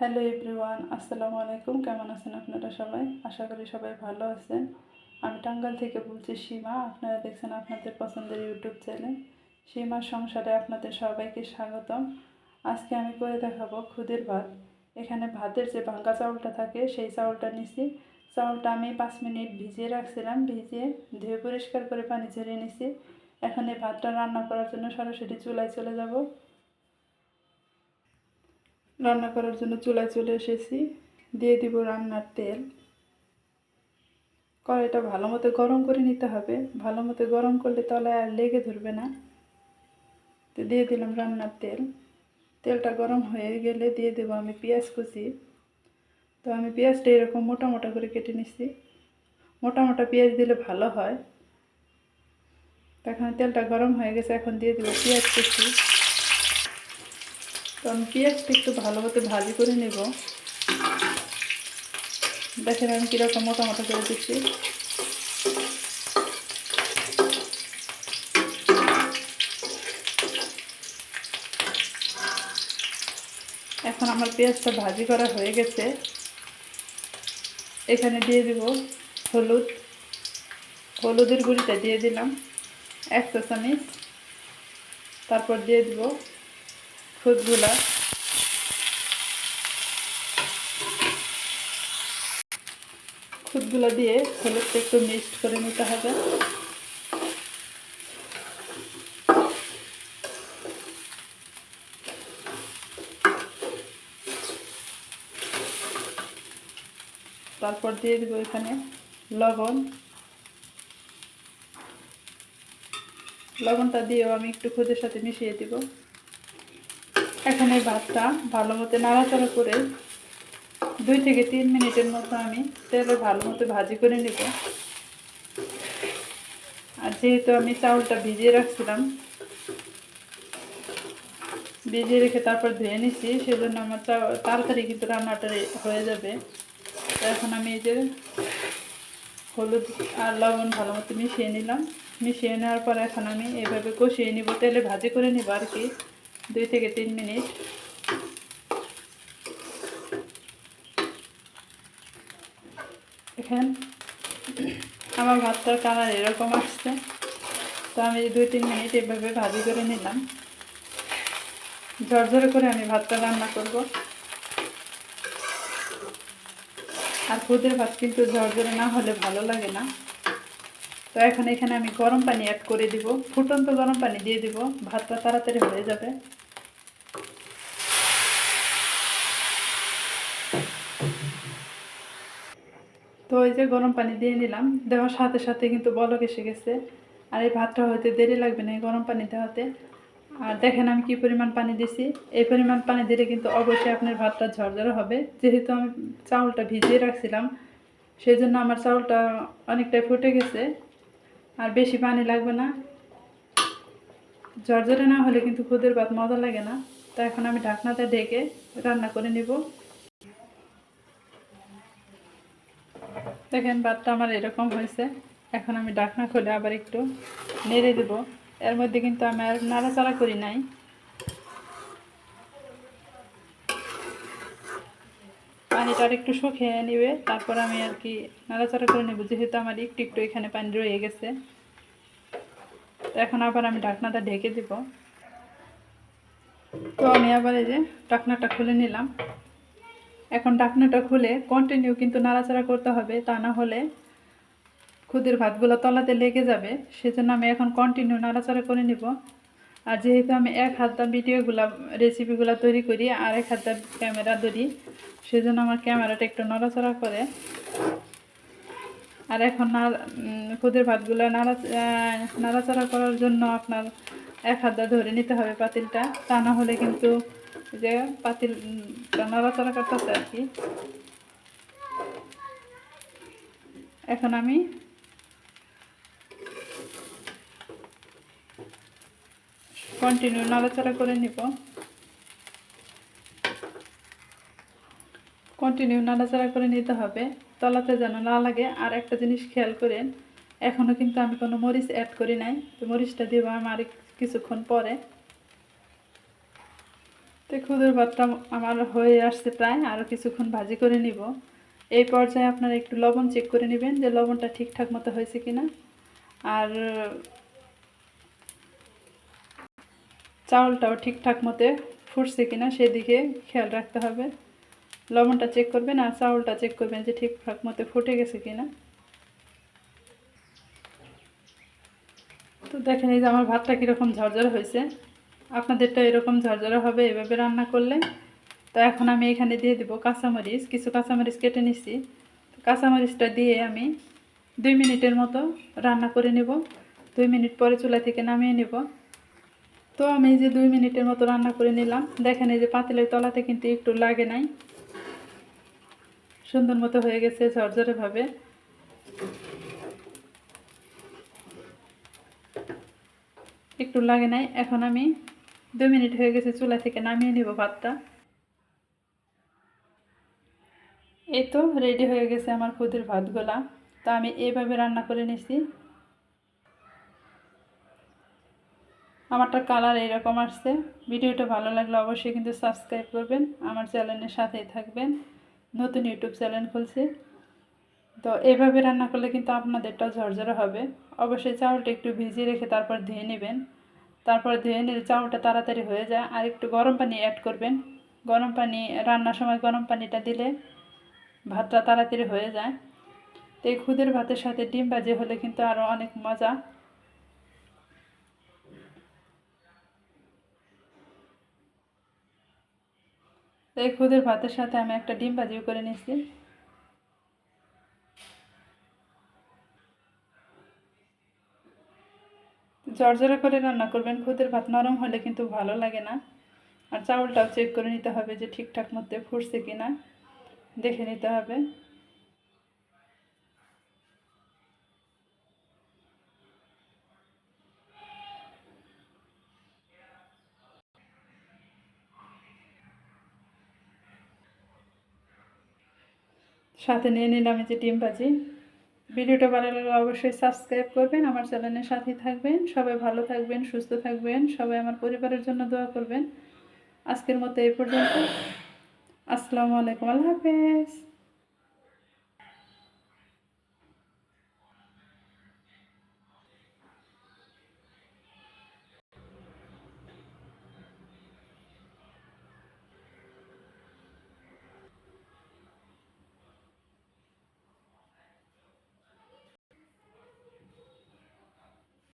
Hello everyone আসসালামু আলাইকুম, কেমন আছেন আপনারা সবাই? আশা করি সবাই ভালো আছেন। আমি টাঙ্গাল থেকে বলছি সীমা, আপনারা দেখছেন আপনাদের পছন্দের ইউটিউব চ্যানেল। সীমার সংসারে আপনাদের সবাইকে স্বাগতম। আজকে আমি করে দেখাবো খুদের ভাত। এখানে ভাতের যে ভাঙ্গা চাউলটা থাকে, সেই চাউলটা নিছি। চাউলটা আমি পাঁচ মিনিট ভিজিয়ে রাখছিলাম, ভিজিয়ে ধুয়ে পরিষ্কার করে পানি ঝরিয়ে নিছি। এখন এই ভাতটা রান্না করার জন্য সরাসরি চুলায় চলে যাব। রান্না করার জন্য চুলায় চলে এসেছি। দিয়ে দিব রান্নার তেল। কড়াইটা ভালো মতো গরম করে নিতে হবে। ভালো মতো গরম করলে তলায় আর লেগে ধরবে না। তো দিয়ে দিলাম রান্নার তেল। তেলটা গরম হয়ে গেলে দিয়ে দেবো আমি পেঁয়াজ কুচি। তো আমি পেঁয়াজটা এরকম মোটা মোটা করে কেটে নিচ্ছি মোটা মোটা পেঁয়াজ দিলে ভালো হয়। এখন তেলটা গরম হয়ে গেছে, এখন দিয়ে দেবো পেঁয়াজ কুচি। আমি পেঁয়াজটা একটু ভালো ভাজি করে নেব। দেখেন আমি কীরকম মোটা মোটা করে দিচ্ছি। এখন আমার পেঁয়াজটা ভাজি করা হয়ে গেছে। এখানে দিয়ে দিব হলুদ। হলুদের গুঁড়িটা দিয়ে দিলাম, এক চামিচ তারপর দিয়ে দিব খুদগুলা খুদগুলো দিয়ে হলুদটা একটু মিক্সড করে নিতে হবে। তারপর দিয়ে দেবো এখানে লবণ। লবণটা দিয়েও আমি একটু খুদের সাথে মিশিয়ে দিব। এখানে ভাতটা ভালো মতো নাড়াচাড়া করে দুই থেকে তিন মিনিটের মতো আমি তেলে ভালো মতো ভাজি করে নেব। আর যেহেতু আমি চাউলটা ভিজিয়ে রাখছিলাম, ভিজিয়ে রেখে তারপর ধুয়ে নিছি, সেজন্য আমার তাড়াতাড়ি কিন্তু রান্নাটা হয়ে যাবে। এখন আমি এই যে হলুদ আর লবণ ভালো মতো মিশিয়ে নিলাম। মিশিয়ে নেওয়ার পর এখন আমি এভাবে কষিয়ে নিব, তেলে ভাজি করে নিব আর কি। দুই থেকে তিন মিনিট। এখান আমার ভাতটার কালার এরকম আসছে। তো আমি দুই তিন মিনিট এভাবে ভাজি করে নিলাম। ঝরঝরে করে আমি ভাতটা রান্না করব। আর খুদের ভাত কিন্তু ঝরঝরে না হলে ভালো লাগে না। তো এখন এখানে আমি গরম পানি অ্যাড করে দিব। ফুটন্ত গরম পানি দিয়ে দিব। ভাতটা তাড়াতাড়ি হয়ে যাবে। তো ওই যে গরম পানি দিয়ে নিলাম। দেওয়ার সাথে সাথে কিন্তু বলক এসে গেছে। আর এই ভাতটা হতে দেরি লাগবে না এই গরম পানি দেওয়াতে। আর দেখেন আমি কি পরিমাণ পানি দিছি। এই পরিমাণ পানি দিলে কিন্তু অবশ্যই আপনার ভাতটা ঝরঝরে হবে। যেহেতু আমি চাউলটা ভিজিয়ে রাখছিলাম সেই জন্য আমার চাউলটা অনেকটাই ফুটে গেছে। আর বেশি পানি লাগবে না। জর্জরে না হলে কিন্তু খুদের ভাত মজা লাগে না। তো এখন আমি ঢাকনাতে ঢেকে রান্না করে নিব। দেখেন, ভাতটা আমার এরকম হয়েছে। এখন আমি ঢাকনা খুলে আবার একটু নেড়ে দেব। এর মধ্যে কিন্তু আমি আর নাড়াচাড়া করি নাই। পানিটা আর একটু শুকিয়ে নেবে, তারপর আমি আর কি নাড়াচাড়া করে নেব। যেহেতু আমার একটু একটু এখানে পানি রয়ে গেছে, তো এখন আবার আমি ঢাকনাটা ঢেকে দিব। তো আমি আবার এই যে ঢাকনাটা খুলে নিলাম। এখন ঢাকনাটা খুলে কন্টিনিউ কিন্তু নাড়াচাড়া করতে হবে, তা না হলে খুদের ভাতগুলো তলাতে লেগে যাবে। সেজন্য আমি এখন কন্টিনিউ নাড়াচাড়া করে নিব। আর যেহেতু আমি এক হাতটা ভিডিওগুলো রেসিপিগুলো তৈরি করি, আর এক হাতটা ক্যামেরা ধরি, সেজন্য আমার ক্যামেরাটা একটু নড়াচড়া করে। আর এখন না খুদের ভাতগুলো নাড়া নাড়াচাড়া করার জন্য আপনার এক হাতটা ধরে নিতে হবে পাতিলটা। তা না হলে কিন্তু যে পাতিল নাড়াচাড়া করতেছে আর কি। এখন আমি কন্টিনিউ নাড়াচাড়া করে নিব। কন্টিনিউ নাড়াচাড়া করে নিতে হবে। তলাতে যেন না লাগে। আর একটা জিনিস খেয়াল করেন এখনও কিন্তু আমি কোনো মরিচ অ্যাড করি নাই। তো মরিচটা দেবো আমার কিছুক্ষণ পরে। তো খুদের ভাতটা আমার হয়ে আসছে প্রায় আরও কিছুক্ষণ ভাজি করে নিব। এই পর্যায়ে আপনারা একটু লবণ চেক করে নেবেন যে লবণটা ঠিকঠাক মতো হয়েছে কিনা। আর চাউলটাও ঠিকঠাক মতে ফুটছে কিনা সেদিকে খেয়াল রাখতে হবে। লবণটা চেক করবেন আর চাউলটা চেক করবেন যে ঠিকঠাক মতো ফুটে গেছে কিনা। তো দেখেন এই যে আমার ভাতটা কীরকম ঝরঝরে হয়েছে। আপনাদেরটা এরকম ঝরঝরে হবে এভাবে রান্না করলে। তো এখন আমি এখানে দিয়ে দেবো কাঁচামরিচ, কিছু কাঁচামরিচ কেটে নিচ্ছি। তো কাঁচামরিচটা দিয়ে আমি দুই মিনিটের মতো রান্না করে নেব। দুই মিনিট পরে চুলা থেকে নামিয়ে নেব। তো আমি যে দুই মিনিটের মতো রান্না করে নিলাম। দেখেন এই যে পাতিলের তলাতে কিন্তু একটু লাগে নাই। সুন্দর মতো হয়ে গেছে ঝরঝরেভাবে একটু লাগে নাই। এখন আমি দু মিনিট হয়ে গেছে চুলা থেকে নামিয়ে নিব ভাতটা। এই তো রেডি হয়ে গেছে আমার খুদের ভাতগুলা। তো আমি এইভাবে রান্না করে নিছি। আমারটা কালার এইরকম আসছে। ভিডিওটা ভালো লাগলে অবশ্যই কিন্তু সাবস্ক্রাইব করবেন। আমার চ্যানেলের সাথেই থাকবেন। নতুন ইউটিউব চ্যানেল খুলছি। তো এইভাবে রান্না করলে কিন্তু আপনাদেরটাও ঝরঝরে হবে। অবশ্যই চাউলটা একটু ভিজিয়ে রেখে তারপর ধুয়ে নেবেন। তারপর ধুয়ে নিলে চাউলটা তাড়াতাড়ি হয়ে যায়। আর একটু গরম পানি অ্যাড করবেন। গরম পানি, রান্নার সময় গরম পানিটা দিলে ভাতটা তাড়াতাড়ি হয়ে যায়। তো এই খুদের ভাতের সাথে ডিম বাজে হলে কিন্তু আরও অনেক মজা। তো এই খুদের ভাতের সাথে আমি একটা ডিম ভাজিও করে নিয়েছি। জর্জরা করে রান্না করবেন, খুদের ভাত নরম হলে কিন্তু ভালো লাগে না। আর চাউলটাও চেক করে নিতে হবে যে ঠিকঠাক মধ্যে ফুটছে কি না দেখে নিতে হবে। সাথে নিয়ে নিলাম যে ডিম ভাজি। ভিডিওটা ভালো লাগলে অবশ্যই সাবস্ক্রাইব করবেন, আমার চ্যানেলের সাথেই থাকবেন। সবাই ভালো থাকবেন, সুস্থ থাকবেন। সবাই আমার পরিবারের জন্য দোয়া করবেন। আজকের মতো এই পর্যন্ত। আসসালামু আলাইকুম, আল্লাহ হাফেজ।